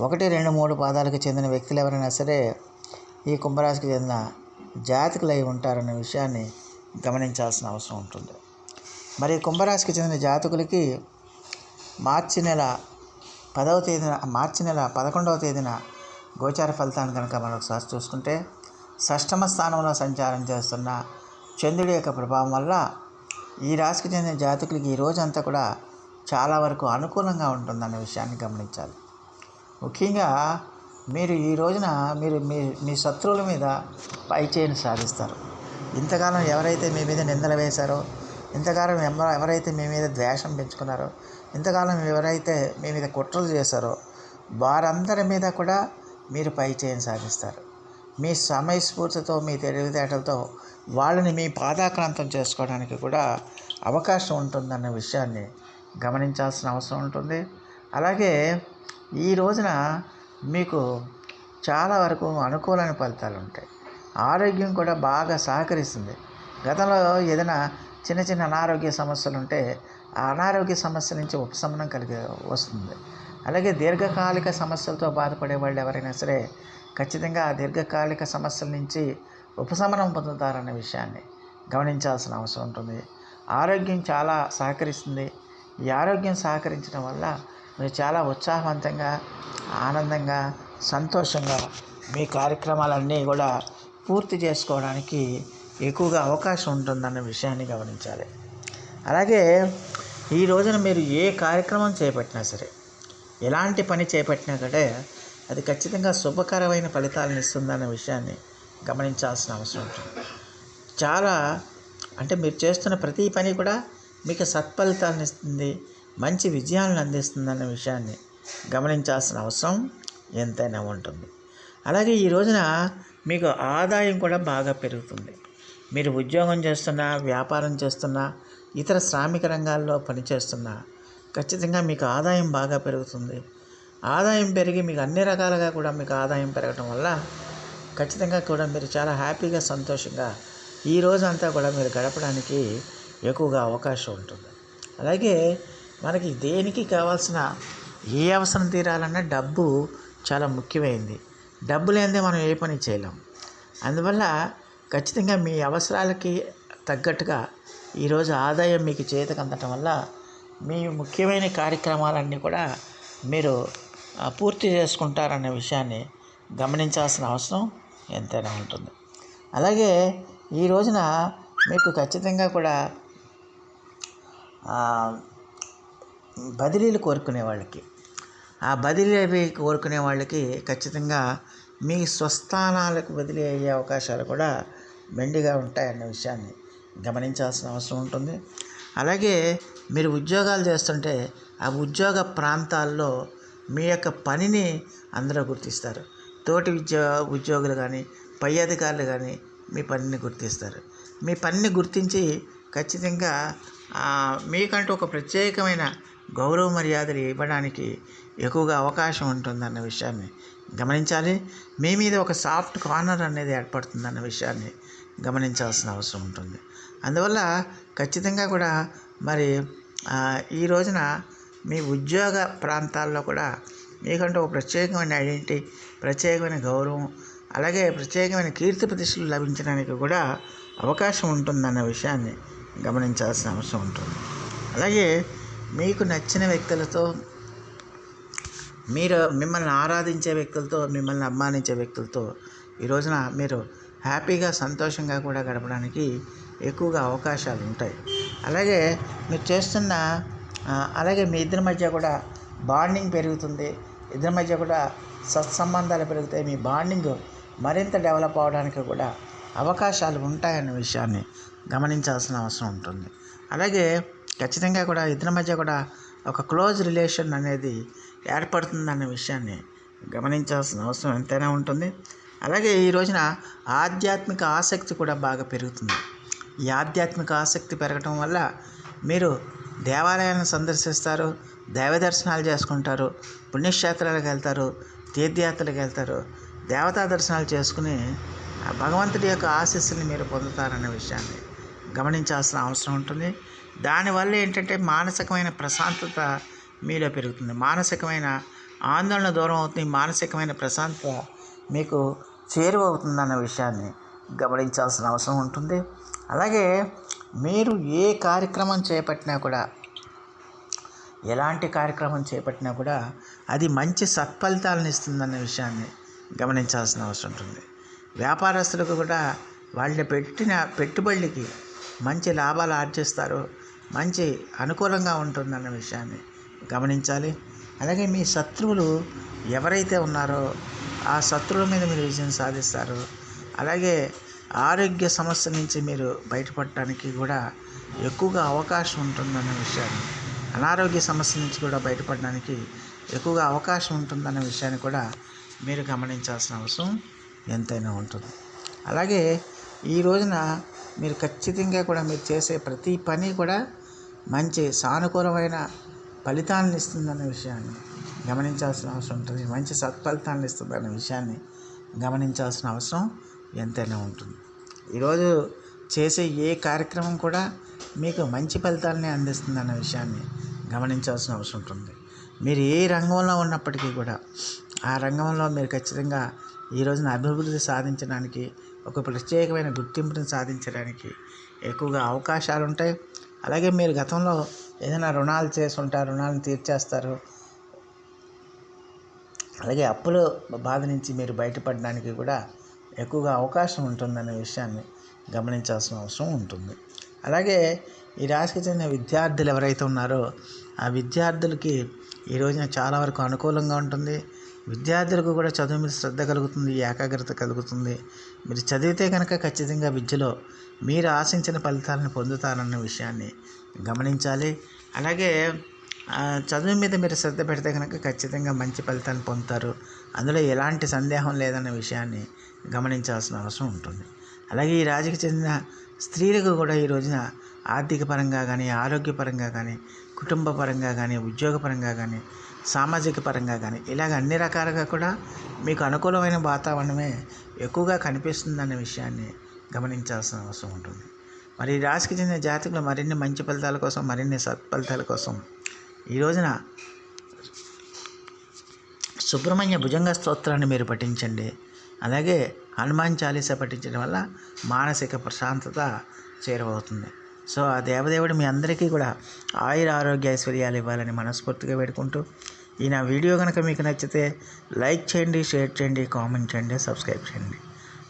ఒకటి రెండు మూడు పాదాలకు చెందిన వ్యక్తులు ఎవరైనా సరే ఈ కుంభరాశికి చెందిన జాతకులు అయి ఉంటారనే విషయాన్ని గమనించాల్సిన అవసరం ఉంటుంది. మరి కుంభరాశికి చెందిన జాతకులకి మార్చి నెల పదవ తేదీన మార్చి నెల పదకొండవ తేదీన గోచార ఫలితాన్ని కనుక మనకు ఒకసారి చూసుకుంటే షష్టమ స్థానంలో సంచారం చేస్తున్న చంద్రుడి యొక్క ప్రభావం వల్ల ఈ రాశికి చెందిన జాతకులకి ఈ రోజంతా కూడా చాలా వరకు అనుకూలంగా ఉంటుందన్న విషయాన్ని గమనించాలి. ముఖ్యంగా మీరు ఈ రోజున మీరు మీ మీ శత్రువుల మీద పై చేయని సాధిస్తారు. ఇంతకాలం ఎవరైతే మీ మీద నిందలు వేశారో ఇంతకాలం ఎవరైతే మీ మీద ద్వేషం పెంచుకున్నారో ఇంతకాలం ఎవరైతే మీ మీద కుట్రలు చేశారో వారందరి మీద కూడా మీరు పై చేయని సాధిస్తారు. మీ సమయస్ఫూర్తితో మీ తెలివితేటలతో వాళ్ళని మీ పాదాక్రాంతం చేసుకోవడానికి కూడా అవకాశం ఉంటుందన్న విషయాన్ని గమనించాల్సిన అవసరం ఉంటుంది. అలాగే ఈ రోజున మీకు చాలా వరకు అనుకూలమైన ఫలితాలు ఉంటాయి. ఆరోగ్యం కూడా బాగా సహకరిస్తుంది. గతంలో ఏదైనా చిన్న చిన్న అనారోగ్య సమస్యలు ఉంటే ఆ అనారోగ్య సమస్య నుంచి ఉపశమనం కలిగి వస్తుంది. అలాగే దీర్ఘకాలిక సమస్యలతో బాధపడే వాళ్ళు ఎవరైనా సరే ఖచ్చితంగా ఆ దీర్ఘకాలిక సమస్యల నుంచి ఉపశమనం పొందుతారన్న విషయాన్ని గమనించాల్సిన అవసరం ఉంటుంది. ఆరోగ్యం చాలా సహకరిస్తుంది. ఈ ఆరోగ్యం సహకరించడం వల్ల మీరు చాలా ఉత్సాహవంతంగా ఆనందంగా సంతోషంగా మీ కార్యక్రమాలన్నీ కూడా పూర్తి చేసుకోవడానికి ఎక్కువగా అవకాశం ఉంటుందన్న విషయాన్ని గమనించాలి. అలాగే ఈ రోజున మీరు ఏ కార్యక్రమం చేపట్టినా సరే ఎలాంటి పని చేపట్టినా కూడా అది ఖచ్చితంగా శుభకరమైన ఫలితాలను ఇస్తుందన్న విషయాన్ని గమనించాల్సిన అవసరం ఉంటుంది. చాలా అంటే మీరు చేస్తున్న ప్రతి పని కూడా మీకు సత్ఫలితాలను ఇస్తుంది మంచి విజయాలను అందిస్తుందన్న విషయాన్ని గమనించాల్సిన అవసరం ఎంతైనా ఉంటుంది. అలాగే ఈ రోజున మీకు ఆదాయం కూడా బాగా పెరుగుతుంది. మీరు ఉద్యోగం చేస్తున్నా వ్యాపారం చేస్తున్నా ఇతర శ్రామిక రంగాల్లో పనిచేస్తున్నా ఖచ్చితంగా మీకు ఆదాయం బాగా పెరుగుతుంది. ఆదాయం పెరిగి మీకు అన్ని రకాలుగా కూడా మీకు ఆదాయం పెరగటం వల్ల ఖచ్చితంగా కూడా మీరు చాలా హ్యాపీగా సంతోషంగా ఈ రోజంతా కూడా మీరు గడపడానికి ఎక్కువగా అవకాశం ఉంటుంది. అలాగే మనకి దేనికి కావాల్సిన ఏ అవసరం తీరాలన్నా డబ్బు చాలా ముఖ్యమైంది. డబ్బు లేనిదే మనం ఏ పని చేయలేం. అందువల్ల ఖచ్చితంగా మీ అవసరాలకి తగ్గట్టుగా ఈరోజు ఆదాయం మీకు చేతికి అందటం వల్ల మీ ముఖ్యమైన కార్యక్రమాలన్నీ కూడా మీరు పూర్తి చేసుకుంటారనే విషయాన్ని గమనించాల్సిన అవసరం ఎంతైనా ఉంటుంది. అలాగే ఈ రోజున మీకు ఖచ్చితంగా కూడా బదిలీలు కోరుకునే వాళ్ళకి. ఆ బదిలీ అవి కోరుకునే వాళ్ళకి ఖచ్చితంగా మీ స్వస్థానాలకు బదిలీ అయ్యే అవకాశాలు కూడా మెండుగా ఉంటాయన్న విషయాన్ని గమనించాల్సిన అవసరం ఉంటుంది. అలాగే మీరు ఉద్యోగాలు చేస్తుంటే ఆ ఉద్యోగ ప్రాంతాల్లో మీ యొక్క పనిని అందరూ గుర్తిస్తారు. తోటి ఉద్యో ఉద్యోగులు కానీ పై అధికారులు కానీ మీ పనిని గుర్తిస్తారు. మీ పనిని గుర్తించి ఖచ్చితంగా మీకంటూ ఒక ప్రత్యేకమైన గౌరవ మర్యాదలు ఇవ్వడానికి ఎక్కువగా అవకాశం ఉంటుందన్న విషయాన్ని గమనించాలి. మీ మీద ఒక సాఫ్ట్ కార్నర్ అనేది ఏర్పడుతుందన్న విషయాన్ని గమనించాల్సిన అవసరం ఉంటుంది. అందువల్ల ఖచ్చితంగా కూడా మరి ఈ రోజున మీ ఉద్యోగ ప్రాంతాల్లో కూడా మీకంటూ ఒక ప్రత్యేకమైన ఐడెంటిటీ ప్రత్యేకమైన గౌరవం అలాగే ప్రత్యేకమైన కీర్తి ప్రతిష్టలు లభించడానికి కూడా అవకాశం ఉంటుందన్న విషయాన్ని గమనించాల్సిన అవసరం ఉంటుంది. అలాగే మీకు నచ్చిన వ్యక్తులతో మీరు మిమ్మల్ని ఆరాధించే వ్యక్తులతో మిమ్మల్ని అభిమానించే వ్యక్తులతో ఈ రోజున మీరు హ్యాపీగా సంతోషంగా కూడా గడపడానికి ఎక్కువగా అవకాశాలు ఉంటాయి. అలాగే మీరు చేస్తున్న అలాగే మీ ఇద్దరి మధ్య కూడా బాండింగ్ పెరుగుతుంది. ఇద్దరి మధ్య కూడా సత్సంబంధాలు పెరుగుతాయి. మీ బాండింగ్ మరింత డెవలప్ అవడానికి కూడా అవకాశాలు ఉంటాయన్న విషయాన్ని గమనించాల్సిన అవసరం ఉంటుంది. అలాగే ఖచ్చితంగా కూడా ఇద్దరి మధ్య కూడా ఒక క్లోజ్ రిలేషన్ అనేది ఏర్పడుతుందన్న విషయాన్ని గమనించాల్సిన అవసరం ఎంతైనా ఉంటుంది. అలాగే ఈ రోజున ఆధ్యాత్మిక ఆసక్తి కూడా బాగా పెరుగుతుంది. ఈ ఆధ్యాత్మిక ఆసక్తి పెరగటం వల్ల మీరు దేవాలయాలను సందర్శిస్తారు దైవ దర్శనాలు చేసుకుంటారు పుణ్యక్షేత్రాలకు వెళ్తారు తీర్థయాత్రలకు వెళ్తారు దేవతా దర్శనాలు చేసుకుని ఆ భగవంతుడి యొక్క ఆశీస్సుని మీరు పొందుతారన్న విషయాన్ని గమనించాల్సిన అవసరం ఉంటుంది. దానివల్ల ఏంటంటే మానసికమైన ప్రశాంతత మీలో పెరుగుతుంది. మానసికమైన ఆందోళన దూరం అవుతుంది. మానసికమైన ప్రశాంతత మీకు చేరువవుతుందన్న విషయాన్ని గమనించాల్సిన అవసరం ఉంటుంది. అలాగే మీరు ఏ కార్యక్రమం చేపట్టినా కూడా ఎలాంటి కార్యక్రమం చేపట్టినా కూడా అది మంచి సత్ఫలితాలను ఇస్తుందన్న విషయాన్ని గమనించాల్సిన అవసరం ఉంటుంది. వ్యాపారస్తులకు కూడా వాళ్ళని పెట్టిన పెట్టుబడికి మంచి లాభాలు ఆర్జిస్తారు. మంచి అనుకూలంగా ఉంటుందన్న విషయాన్ని గమనించాలి. అలాగే మీ శత్రువులు ఎవరైతే ఉన్నారో ఆ శత్రువుల మీద మీరు విజయం సాధిస్తారు. అలాగే ఆరోగ్య సమస్య నుంచి మీరు బయటపడటానికి కూడా ఎక్కువగా అవకాశం ఉంటుందన్న విషయాన్ని అనారోగ్య సమస్య నుంచి కూడా బయటపడడానికి ఎక్కువగా అవకాశం ఉంటుందన్న విషయాన్ని కూడా మీరు గమనించాల్సిన అవసరం ఎంతైనా ఉంటుంది. అలాగే ఈ రోజున మీరు ఖచ్చితంగా కూడా మీరు చేసే ప్రతి పని కూడా మంచి సానుకూలమైన ఫలితాలను ఇస్తుందన్న విషయాన్ని గమనించాల్సిన అవసరం ఉంటుంది. మంచి సత్ఫలితాలను ఇస్తుందన్న విషయాన్ని గమనించాల్సిన అవసరం ఎంతైనా ఉంటుంది. ఈరోజు చేసే ఏ కార్యక్రమం కూడా మీకు మంచి ఫలితాలని అందిస్తుందన్న విషయాన్ని గమనించాల్సిన అవసరం ఉంటుంది. మీరు ఏ రంగంలో ఉన్నప్పటికీ కూడా ఆ రంగంలో మీరు ఖచ్చితంగా ఈ రోజున అభివృద్ధి సాధించడానికి ఒక ప్రత్యేకమైన గుర్తింపును సాధించడానికి ఎక్కువగా అవకాశాలు ఉంటాయి అలాగే మీరు గతంలో ఏదైనా రుణాలు చేసి ఉంటారు రుణాలను తీర్చేస్తారు. అలాగే అప్పుల బాధ నుంచి మీరు బయటపడడానికి కూడా ఎక్కువగా అవకాశం ఉంటుందనే విషయాన్ని గమనించాల్సిన అవసరం ఉంటుంది. అలాగే ఈ రాశికి చెందిన విద్యార్థులు ఎవరైతే ఉన్నారో ఆ విద్యార్థులకి ఈ రోజున చాలా వరకు అనుకూలంగా ఉంటుంది. విద్యార్థులకు కూడా చదువు మీద శ్రద్ధ కలుగుతుంది ఏకాగ్రత కలుగుతుంది. మీరు చదివితే కనుక ఖచ్చితంగా విద్యలో మీరు ఆశించిన ఫలితాలను పొందుతారన్న విషయాన్ని గమనించాలి. అలాగే చదువు మీద మీరు శ్రద్ధ పెడితే కనుక ఖచ్చితంగా మంచి ఫలితాన్ని పొందుతారు. అందులో ఎలాంటి సందేహం లేదన్న విషయాన్ని గమనించాల్సిన అవసరం ఉంటుంది. అలాగే ఈ రాజుకి చెందిన స్త్రీలకు కూడా ఈ రోజున ఆర్థిక పరంగా కానీ ఆరోగ్యపరంగా కానీ కుటుంబ పరంగా కానీ ఉద్యోగపరంగా కానీ సామాజిక పరంగా కానీ ఇలాగ అన్ని రకాలుగా కూడా మీకు అనుకూలమైన వాతావరణమే ఎక్కువగా కనిపిస్తుందన్న విషయాన్ని గమనించాల్సిన అవసరం ఉంటుంది. మరి రాశికి చెందిన జాతకులు మరిన్ని మంచి ఫలితాల కోసం మరిన్ని సత్ఫలితాల కోసం ఈ రోజున సుబ్రహ్మణ్య భుజంగ స్తోత్రాన్ని మీరు పఠించండి. అలాగే హనుమాన్ చాలీసా పఠించడం వల్ల మానసిక ప్రశాంతత చేరువవుతుంది. సో ఆ దేవదేవుడు మీ అందరికీ కూడా ఆయుర ఆరోగ్య ఐశ్వర్యాలు ఇవ్వాలని మనస్ఫూర్తిగా వేడుకుంటూ ఈ నా వీడియో కనుక మీకు నచ్చితే లైక్ చేయండి షేర్ చేయండి కామెంట్ చేయండి సబ్స్క్రైబ్ చేయండి.